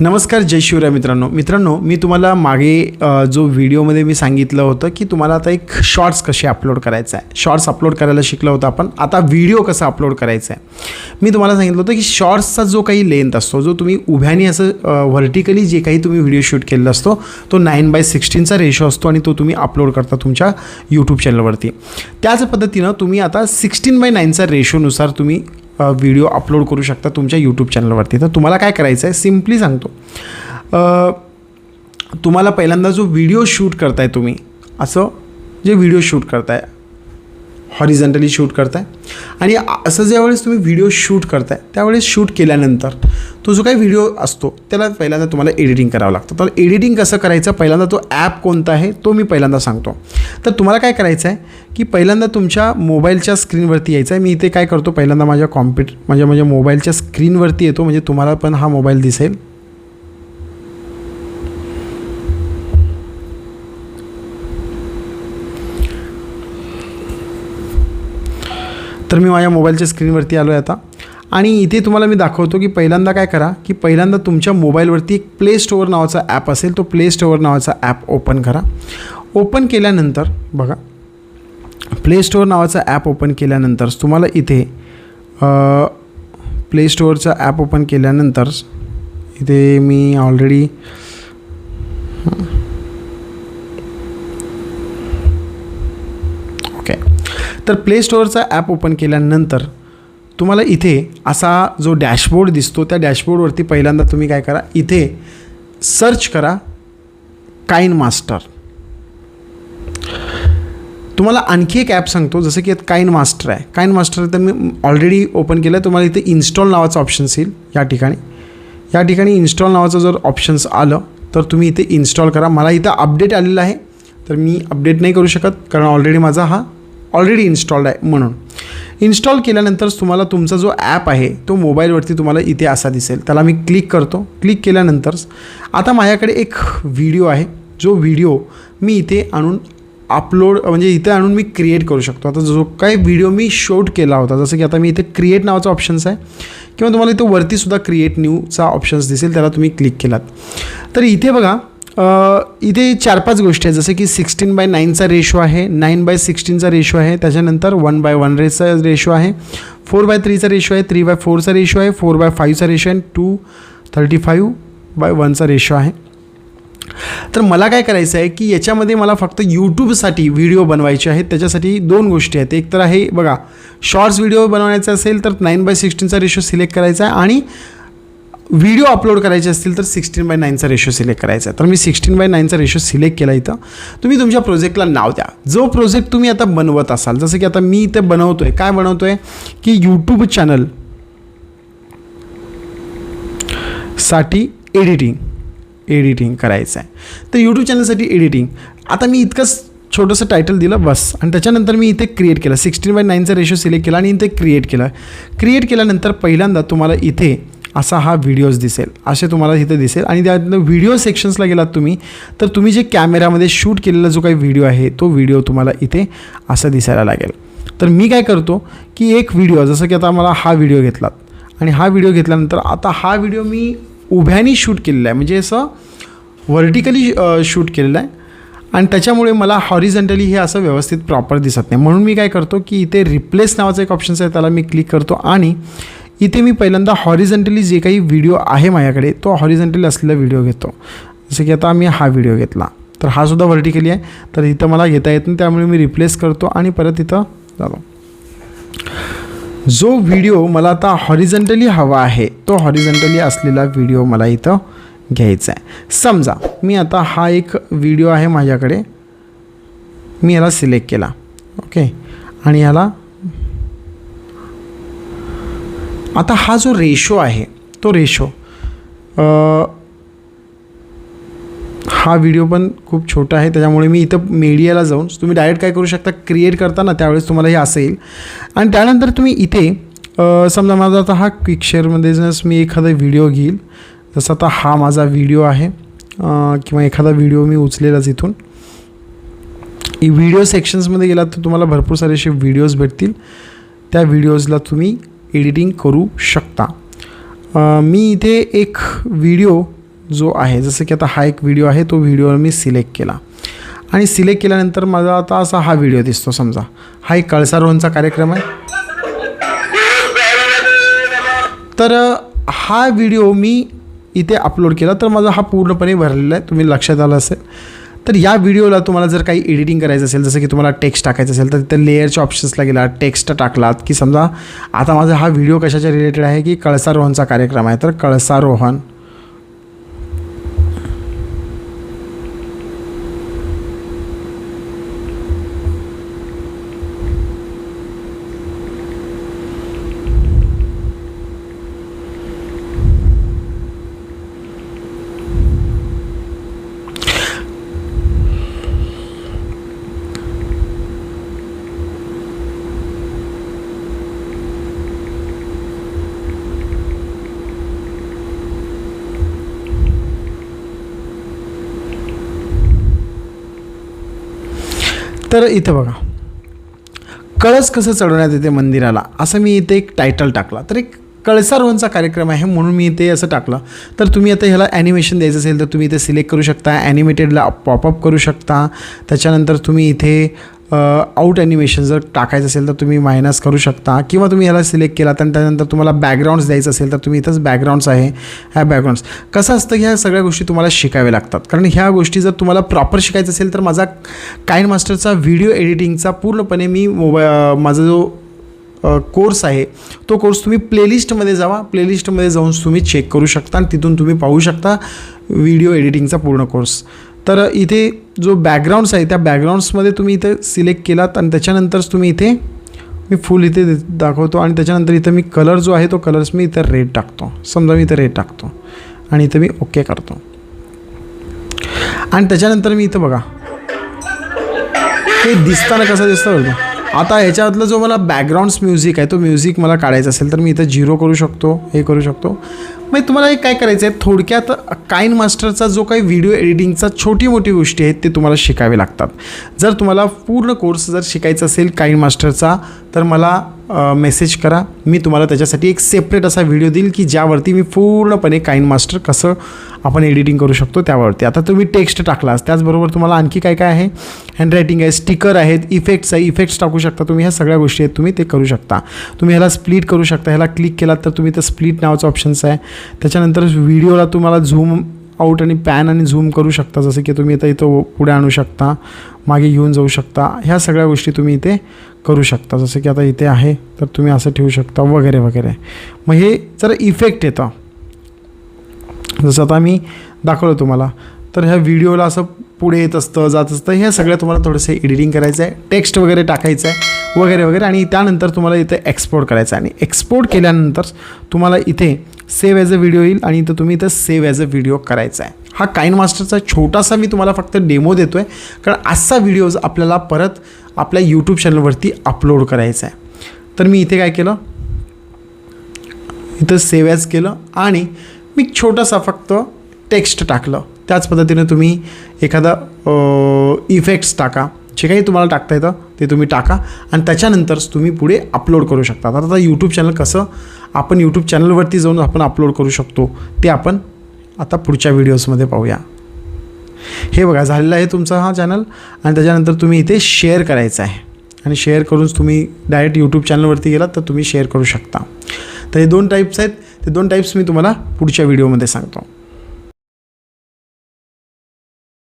नमस्कार जय शिवराय मित्रांनो. मित्रांनो मी तुम्हाला मागे जो व्हिडिओमध्ये मी सांगितलं होतं की तुम्हाला आता एक शॉर्ट्स कसे अपलोड करायचं आहे. शॉर्ट्स अपलोड करायला शिकलं होतं आपण. आता व्हिडिओ कसा अपलोड करायचा आहे. मी तुम्हाला सांगितलं होतं की शॉर्ट्सचा जो काही लेंथ असतो जो तुम्ही उभ्याने असं व्हर्टिकली जे काही तुम्ही व्हिडिओ शूट केलेला असतो तो नाईन बाय सिक्स्टीनचा रेशो असतो आणि तो तुम्ही अपलोड करता तुमच्या यूट्यूब चॅनलवरती त्याच पद्धतीनं तुम्ही आता सिक्स्टीन बाय नाईनचा रेशोनुसार तुम्ही व्हिडिओ अपलोड करू शकता तुमच्या यूट्यूब चॅनलवरती तर तुम्हाला काय करायचं आहे सिम्पली सांगतो तुम्हाला पहिल्यांदा जो व्हिडिओ शूट करताय तुम्ही असं जे व्हिडिओ शूट करताय हॉरिझेंटली शूट करताय. आणि असं ज्यावेळेस तुम्ही व्हिडिओ शूट करताय त्यावेळेस शूट केल्यानंतर तो जो काही व्हिडिओ असतो त्याला पहिल्यांदा तुम्हाला एडिटिंग करावं लागतं. तर एडिटिंग कसं करायचं? पहिल्यांदा तो ॲप कोणता आहे तो मी पहिल्यांदा सांगतो. तर तुम्हाला काय करायचं आहे की पहिल्यांदा तुमच्या मोबाईलच्या स्क्रीनवरती यायचं आहे मी इथे काय करतो पहिल्यांदा माझ्या कॉम्प्युटर म्हणजे माझ्या मोबाईलच्या स्क्रीनवरती येतो. म्हणजे तुम्हाला पण हा मोबाईल दिसेल. तर मी माझ्या मोबाईलच्या स्क्रीनवरती आलो आहे आता. आणि इथे तुम्हाला मी दाखवतो की पहिल्यांदा काय करा की पहिल्यांदा तुमच्या मोबाईलवरती एक प्ले स्टोअर नावाचा ॲप असेल तो प्ले स्टोअर नावाचा ॲप ओपन करा. ओपन केल्यानंतर बघा. प्ले स्टोअर नावाचा ॲप ओपन केल्यानंतर तुम्हाला इथे प्ले स्टोअरचा ॲप ओपन केल्यानंतर इथे मी ऑलरेडी ओके तर प्ले स्टोअरचा ॲप ओपन केल्यानंतर तुम्हाला इथे असा जो डॅशबोर्ड दिसतो त्या डॅशबोर्डवरती पहिल्यांदा तुम्ही काय करा इथे सर्च करा काइन मास्टर तुम्हाला आणखी एक ॲप सांगतो जसं की काइन मास्टर आहे. काइन मास्टर तर मी ऑलरेडी ओपन केलं आहे तुम्हाला इथे इन्स्टॉल नावाचं ऑप्शन्स येईल या ठिकाणी. या ठिकाणी इन्स्टॉल नावाचं जर ऑप्शन्स आलं तर तुम्ही इथे इन्स्टॉल करा. मला इथं अपडेट आलेलं आहे तर मी अपडेट नाही करू शकत कारण ऑलरेडी माझा हा ऑलरेडी इन्स्टॉल्ड आहे म्हणून. इन्स्टॉल केल्यानंतर तुम्हाला तुमचा जो ॲप आहे तो मोबाईलवरती तुम्हाला इथे असा दिसेल. त्याला मी क्लिक करतो. क्लिक केल्यानंतर आता माझ्याकडे एक व्हिडिओ आहे. जो व्हिडिओ मी इथे आणून अपलोड म्हणजे इथे आणून मी क्रिएट करू शकतो. आता जो काही व्हिडिओ मी शूट केला होता जसं की आता मी इथे क्रिएट नावाचा ऑप्शन्स आहे किंवा तुम्हाला इथे वरतीसुद्धा क्रिएट न्यूचा ऑप्शन्स दिसेल त्याला तुम्ही क्लिक केलात. तर इथे बघा इथे चार पाच गोष्टी आहेत. जसं की सिक्स्टीन बाय नाईनचा रेशो आहे नाईन बाय सिक्स्टीनचा रेशो आहे त्याच्यानंतर वन बाय वन रेचा रेशो आहे फोर बाय थ्रीचा रेशो आहे थ्री बाय फोरचा रेशो आहे फोर बाय फाईव्हचा रेशो आहे टू थर्टी फाईव्ह बाय वनचा रेशो आहे. तर मला काय करायचं आहे की याच्यामध्ये मला फक्त यूट्यूबसाठी व्हिडिओ बनवायचे आहेत. त्याच्यासाठी दोन गोष्टी आहेत. एक तर आहे बघा शॉर्ट्स व्हिडिओ बनवायचा असेल तर नाईन बाय सिक्स्टीनचा रेशो सिलेक्ट करायचा आहे आणि व्हिडिओ अपलोड करायचे असतील तर सिक्स्टीन बाय नाईनचा रेशो सिलेक्ट करायचा आहे. तर मी सिक्स्टीन बाय नाईनचा रेशो सिलेक्ट केला इथं. तुम्ही तुमच्या प्रोजेक्टला नाव द्या. जो प्रोजेक्ट तुम्ही आता बनवत असाल जसं की आता मी इथे बनवतो आहे काय बनवतो आहे की यूट्यूब चॅनलसाठी एडिटिंग एडिटिंग करायचं आहे. तर यूट्यूब चॅनलसाठी एडिटिंग आता मी इतकंच छोटंसं टायटल दिलं बस. आणि त्याच्यानंतर मी इथे क्रिएट केलं. सिक्स्टीन बाय नाईनचा रेशो सिलेक्ट केला आणि इथे क्रिएट केलं. क्रिएट केल्यानंतर पहिल्यांदा तुम्हाला इथे असा हा व्हिडिओज दिसेल. असे तुम्हाला तिथे दिसेल. आणि त्यातनं व्हिडिओ सेक्शन्सला गेलात तुम्ही तर तुम्ही जे कॅमेऱ्यामध्ये शूट केलेला जो काही व्हिडिओ आहे तो व्हिडिओ तुम्हाला इथे असा दिसायला लागेल. तर मी काय करतो की एक व्हिडिओ जसं की आता मला हा व्हिडिओ घेतलात. आणि हा व्हिडिओ घेतल्यानंतर आता हा व्हिडिओ मी उभ्याने शूट केलेला आहे. म्हणजे असं व्हर्टिकली शूट केलेलं आहे. आणि त्याच्यामुळे मला हॉरिझेंटली हे असं व्यवस्थित प्रॉपर दिसत नाही. म्हणून मी काय करतो की इथे रिप्लेस नावाचं एक ऑप्शन्स आहे त्याला मी क्लिक करतो. आणि इथे मी पहिल्यांदा हॉरिझेंटली जे काही व्हिडिओ आहे माझ्याकडे तो हॉरिझेंटली असलेला व्हिडिओ घेतो. जसं की आता मी हा व्हिडिओ घेतला. तर हा सुद्धा व्हर्टिकली आहे. तर इथं मला घेता येत नाही त्यामुळे मी रिप्लेस करतो आणि परत इथं जातो. जो व्हिडिओ मला आता हॉरिझेंटली हवा आहे तो हॉरिझेंटली असलेला व्हिडिओ मला इथं घ्यायचा आहे. समजा मी आता हा एक व्हिडिओ आहे माझ्याकडे. मी याला सिलेक्ट केला. ओके आणि याला आता हा जो रेशो आहे तो रेशो हा व्हिडिओ पण खूप छोटा आहे त्याच्यामुळे मी इथं मीडियाला जाऊन तुम्ही डायरेक्ट काय करू शकता क्रिएट करताना त्यावेळेस तुम्हाला हे असं येईल आणि त्यानंतर तुम्ही इथे समजा माझा आता हा क्विक शेअरमध्ये जस मी एखादा व्हिडिओ घेईल जसं आता हा माझा व्हिडिओ आहे किंवा एखादा व्हिडिओ मी उचलेलाच इथून. व्हिडिओ सेक्शन्समध्ये गेलात तर तुम्हाला भरपूर सारे असे व्हिडिओज भेटतील. त्या व्हिडिओजला तुम्ही एडिटिंग करू शकता. मी इथे एक व्हिडिओ जो आहे जसं की आता हा एक व्हिडिओ आहे तो व्हिडिओ मी सिलेक्ट केला. आणि सिलेक्ट केल्यानंतर माझा आता असा हा व्हिडिओ दिसतो समजा. हा एक कळसारोहणचा कार्यक्रम आहे. तर हा व्हिडिओ मी इथे अपलोड केला तर माझा हा पूर्णपणे भरलेला आहे. तुम्ही लक्षात आलं असेल. तर या व्हिडिओला तुम्हाला जर काही एडिटिंग करायचं असेल जसं की तुम्हाला टेक्स्ट टाकायचं असेल तर तिथे लेअरच्या ऑप्शन्सला गेला टेक्स्ट टाकलात की समजा आता माझा हा व्हिडिओ कशाच्या रिलेटेड आहे की कळसारोहणचा कार्यक्रम आहे. तर कळसारोहण तर इथं बघा. कळस कसं चढवण्यात येते मंदिराला? असं मी इथे एक टायटल टाकला. तर एक कळसारोहणचा कार्यक्रम आहे म्हणून मी इथे असं टाकलं. तर तुम्ही आता ह्याला ॲनिमेशन द्यायचं असेल तर तुम्ही इथे सिलेक्ट करू शकता ॲनिमेटेडला पॉपअप करू शकता. त्याच्यानंतर तुम्ही इथे आउट ॲनिमेशन जर टाकायचं असेल तर तुम्ही मायनस करू शकता. किंवा तुम्ही ह्याला सिलेक्ट केला तर त्यानंतर तुम्हाला बॅकग्राऊंड्स द्यायचं असेल तर तुम्ही इथंच बॅकग्राऊंड्स आहे. ह्या बॅकग्राऊंड्स कसं असतं ह्या सगळ्या गोष्टी तुम्हाला शिकाव्या लागतात. कारण ह्या गोष्टी जर तुम्हाला प्रॉपर शिकायचं असेल तर माझा काइन मास्टरचा व्हिडिओ एडिटिंगचा पूर्णपणे मी मोबाईल माझा जो कोर्स आहे तो कोर्स तुम्ही प्लेलिस्टमध्ये जावा. प्लेलिस्टमध्ये जाऊन तुम्ही चेक करू शकता आणि तिथून तुम्ही पाहू शकता. व्हिडिओ एडिटिंगचा पूर्ण कोर्स तर इथे जो बॅकग्राऊंड्स आहे त्या बॅकग्राऊंड्समध्ये तुम्ही इथे सिलेक्ट केलात आणि त्याच्यानंतरच तुम्ही इथे मी फुल इथे दे- दाखवतो आणि त्याच्यानंतर इथं मी कलर जो आहे तो कलर्स मी इथं रेड टाकतो. समजा मी इथं रेड टाकतो आणि इथं मी ओके करतो. आणि त्याच्यानंतर मी इथं बघा. हे दिसताना कसं दिसतं बघतो आता ह्याच्यातलं जो मला बॅकग्राऊंड्स म्युझिक आहे तो म्युझिक मला काढायचा असेल तर मी इथं झिरो करू शकतो हे करू शकतो. मग तुम्हाला हे काय करायचं आहे थोडक्यात काइन मास्टरचा जो काही व्हिडिओ एडिटिंगचा छोटी मोठी गोष्टी आहेत ते तुम्हाला शिकावे लागतात. जर तुम्हाला पूर्ण कोर्स जर शिकायचा असेल काइन मास्टरचा तर मला मेसेज करा. मी तुम्हाला त्याच्यासाठी एक सेपरेट असा व्हिडिओ देईल की ज्यावरती मी पूर्णपणे काइन मास्टर कसं आपण एडिटिंग करू शकतो त्यावरती. आता तुम्ही टेक्स्ट टाकलास त्याचबरोबर तुम्हाला आणखी काय काय आहे? हँडरायटिंग आहे स्टिकर आहेत इफेक्ट्स आहे इफेक्ट्स टाकू शकता तुम्ही. ह्या सगळ्या गोष्टी आहेत तुम्ही ते करू शकता. तुम्ही ह्याला स्प्लिट करू शकता. ह्याला क्लिक केलात तर तुम्ही तर स्प्लिट नावाचं ऑप्शन्स आहे. त्याच्यानंतर व्हिडिओला तुम्हाला झूम आउट आणि पॅन आणि झूम करू शकता. जसं की तुम्ही आता इथं पुढे आणू शकता मागे घेऊन जाऊ शकता. ह्या सगळ्या गोष्टी तुम्ही इथे करू शकता. जसं की आता इथे आहे तर तुम्ही असं ठेवू शकता वगैरे वगैरे. मग हे जरा इफेक्ट येतं. जसं आता मी दाखवलं तुम्हाला तर ह्या व्हिडिओला असं पुढे येत असतं जात असतं. हे सगळं तुम्हाला थोडंसं एडिटिंग करायचं आहे टेक्स्ट वगैरे टाकायचं आहे वगैरे वगैरे. आणि त्यानंतर तुम्हाला इथे एक्सपोर्ट करायचं आहे. आणि एक्सपोर्ट केल्यानंतर तुम्हाला इथे सेव्ह ॲज अ व्हिडिओ येईल आणि इथं तुम्ही इथं सेव्ह ॲज अ व्हिडिओ करायचा आहे हा काइन मास्टरचा छोटासा मी तुम्हाला फक्त डेमो देतो आहे कारण असा व्हिडिओज आपल्याला परत आपल्या यूट्यूब चॅनलवरती अपलोड करायचा आहे तर मी इथे काय केलं? इथं सेव्ह ॲज केलं आणि मी छोटासा फक्त टेक्स्ट टाकलं. त्याच पद्धतीने तुम्ही एखादा इफेक्ट्स टाका. जे काही तुम्हाला टाकता येतं ते तुम्ही टाका. आणि त्याच्यानंतरच तुम्ही पुढे अपलोड करू शकता. आता आता यूट्यूब चॅनल कसं आपण यूट्यूब चॅनलवरती जाऊन आपण अपलोड करू शकतो. ते आपण आता पुढच्या व्हिडिओजमध्ये पाहूया. हे बघा झालेलं आहे तुमचा हा चॅनल आणि त्याच्यानंतर तुम्ही इथे शेअर करायचं आहे. आणि शेअर करूनच तुम्ही डायरेक्ट यूट्यूब चॅनलवरती गेलात तर तुम्ही शेअर करू शकता. तर हे दोन टाईप्स आहेत. ते दोन टाईप्स मी तुम्हाला पुढच्या व्हिडिओमध्ये सांगतो.